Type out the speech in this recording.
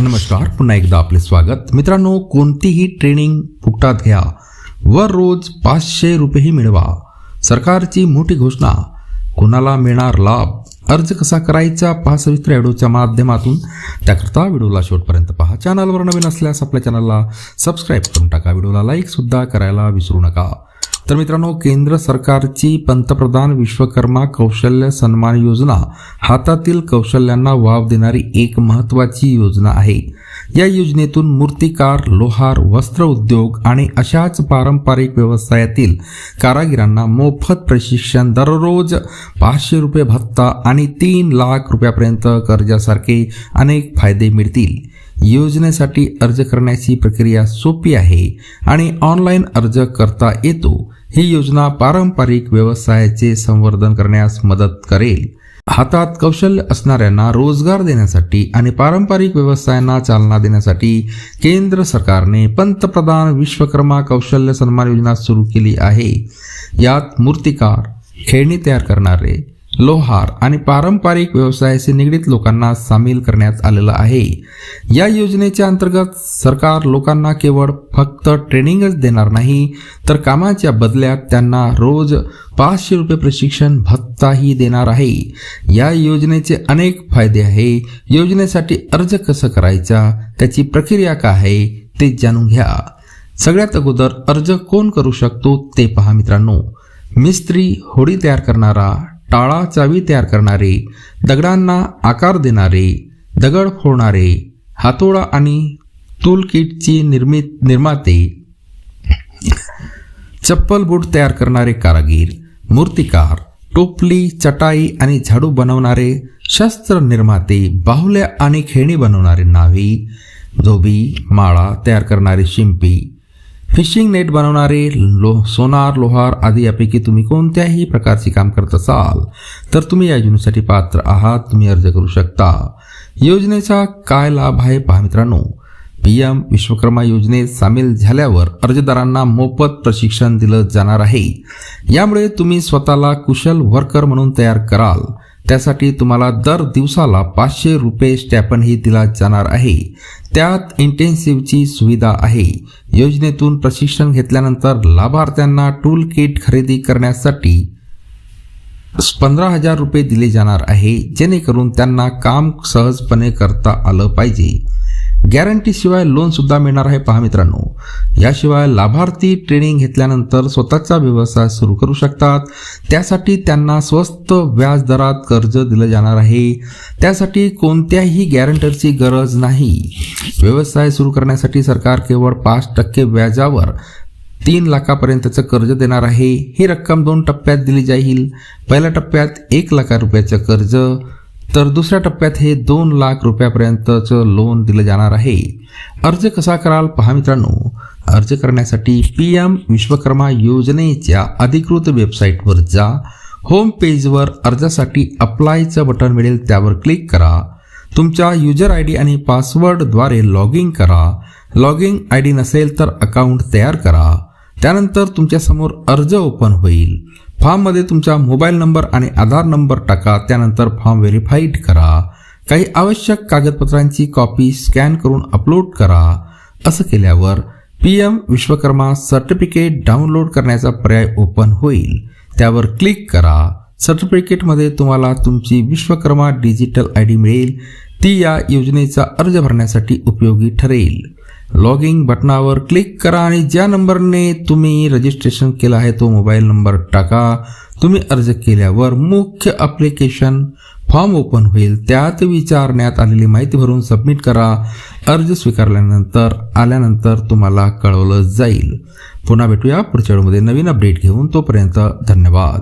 नमस्कार पुन्हा एकदा आपले स्वागत. मित्रांनो कोणतीही ट्रेनिंग फुकटात घ्या. व रोज पाचशे रुपयेही मिळवा. सरकारची मोठी घोषणा. कोणाला मिळणार लाभ? अर्ज कसा करायचा? पहा सविस्तर व्हिडिओच्या माध्यमातून. त्याकरता व्हिडिओला शेवटपर्यंत पहा. चॅनलवर नवीन असल्यास आपल्या चॅनलला सबस्क्राईब करून टाका. व्हिडिओला लाईकसुद्धा करायला विसरू नका. तर मित्रांनो केंद्र सरकारची पंतप्रधान विश्वकर्मा कौशल्य सन्मान योजना हातातील कौशल्यांना वाव देणारी एक महत्त्वाची योजना आहे. या योजनेतून मूर्तिकार लोहार वस्त्र उद्योग आणि अशाच पारंपरिक व्यवसायातील कारागिरांना मोफत प्रशिक्षण दररोज पाचशे रुपये भत्ता आणि तीन लाख रुपयापर्यंत कर्जासारखे अनेक फायदे मिळतील. योजनेसाठी अर्ज करण्याची प्रक्रिया सोपी आहे आणि ऑनलाईन अर्ज करता येतो. ही योजना पारंपरिक व्यवसायाचे संवर्धन करण्यास मदत करेल. हातात कौशल्य असणाऱ्यांना रोजगार देण्यासाठी आणि पारंपरिक व्यवसायांना चालना देण्यासाठी केंद्र सरकारने पंतप्रधान विश्वकर्मा कौशल्य सन्मान योजना सुरू केली आहे. यात मूर्तिकार खेळणी तयार करणारे लोहार आणि पारंपरिक व्यवसायाशी निगडीत लोकांना सामील करण्यात आलेलं आहे. या योजनेच्या अंतर्गत सरकार लोकांना केवळ फक्त ट्रेनिंगच देणार नाही तर कामाच्या बदल्यात त्यांना रोज पाचशे रुपये प्रशिक्षण भत्ताही देणार आहे. या योजनेचे अनेक फायदे आहे. योजनेसाठी अर्ज कसं करायचा त्याची प्रक्रिया काय आहे ते जाणून घ्या. सगळ्यात अगोदर अर्ज कोण करू शकतो ते पहा मित्रांनो. मिस्त्री होडी तयार करणारा टाळा चावी तयार करणारे दगडांना आकार देणारे दगड फोडणारे हातोडा आणि टूल किटची निर्मित निर्माते चप्पल बूट तयार करणारे कारागीर मूर्तिकार टोपली चटाई आणि झाडू बनवणारे शस्त्र निर्माते बाहुल्या आणि खेळणी बनवणारे नावी धोबी माळा तयार करणारे शिंपी फिशिंग नेट बनवणारे लो सोनार लोहार आदी यापैकी तुम्ही कोणत्याही प्रकारचे काम करत असाल तर तुम्ही या योजनेसाठी पात्र आहात तुम्ही अर्ज करू शकता. योजनेचा काय लाभ आहे पहा मित्रांनो. पी एम विश्वकर्मा योजनेत सामील झाल्यावर अर्जदारांना मोफत प्रशिक्षण दिलं जाणार आहे. यामुळे तुम्ही स्वतःला कुशल वर्कर म्हणून तयार कराल. त्यासाठी तुम्हाला दर दिवसाला पाचशे रुपये स्टॅपनही दिला जाणार आहे. त्यात इंटेन्सिव्हची सुविधा आहे. योजनेतून प्रशिक्षण घेतल्यानंतर लाभार्थ्यांना टूल किट खरेदी करण्यासाठी पंधरा हजार रुपये दिले जाणार आहे. जेणेकरून त्यांना काम सहजपणे करता आलं पाहिजे. गॅरंटीशिवाय लोन सुद्धा मिळणार आहे पहा मित्रांनो. याशिवाय लाभार्थी ट्रेनिंग घेतल्यानंतर स्वतःचा व्यवसाय सुरू करू शकतात. त्यासाठी त्यांना स्वस्त व्याज दरात कर्ज दिलं जाणार आहे. त्यासाठी कोणत्याही गॅरंटरची गरज नाही. व्यवसाय सुरू करण्यासाठी सरकार केवळ पाच टक्के व्याजावर तीन लाखापर्यंतचं कर्ज देणार आहे. ही रक्कम दोन टप्प्यात दिली जाईल. पहिल्या टप्प्यात एक लाखा रुपयाचं कर्ज तर दुसऱ्या टप्प्यात हे दोन लाख रुपयापर्यंतचं लोन दिलं जाणार आहे. अर्ज कसा कराल? पहा मित्रांनो. अर्ज करण्यासाठी पी एम विश्वकर्मा योजनेच्या अधिकृत वेबसाईटवर जा. होम पेजवर अर्जासाठी अप्लायचं बटन मिळेल त्यावर क्लिक करा. तुमच्या युजर आय डी आणि पासवर्डद्वारे लॉग इन करा. लॉग इन आय डी नसेल तर अकाउंट तयार करा. त्यानंतर तुमच्यासमोर अर्ज ओपन होईल. फॉर्ममध्ये तुमचा मोबाईल नंबर आणि आधार नंबर टाका त्यानंतर फॉर्म व्हेरीफाईड करा. काही आवश्यक कागदपत्रांची कॉपी स्कॅन करून अपलोड करा. असं केल्यावर P M Vishwakarma certificate download करण्याचा पर्याय ओपन होईल. त्यावर क्लिक करा. सर्टिफिकेटमध्ये तुम्हाला तुमची विश्वकर्मा डिजिटल आय डी मिळेल. ती या योजनेचा अर्ज भरण्यासाठी उपयोगी ठरेल. लॉगिंग बटनावर क्लिक करा आणि ज्या नंबरने तुम्ही रजिस्ट्रेशन केलं आहे तो मोबाईल नंबर टाका. तुम्ही अर्ज केल्यावर मुख्य ॲप्लिकेशन फॉर्म ओपन होईल. त्यात विचारण्यात आलेली माहिती भरून सबमिट करा. अर्ज स्वीकारल्यानंतर आल्यानंतर तुम्हाला कळवलं जाईल. पुन्हा भेटूया पुढच्या वेळेमध्ये नवीन अपडेट घेऊन तोपर्यंत धन्यवाद.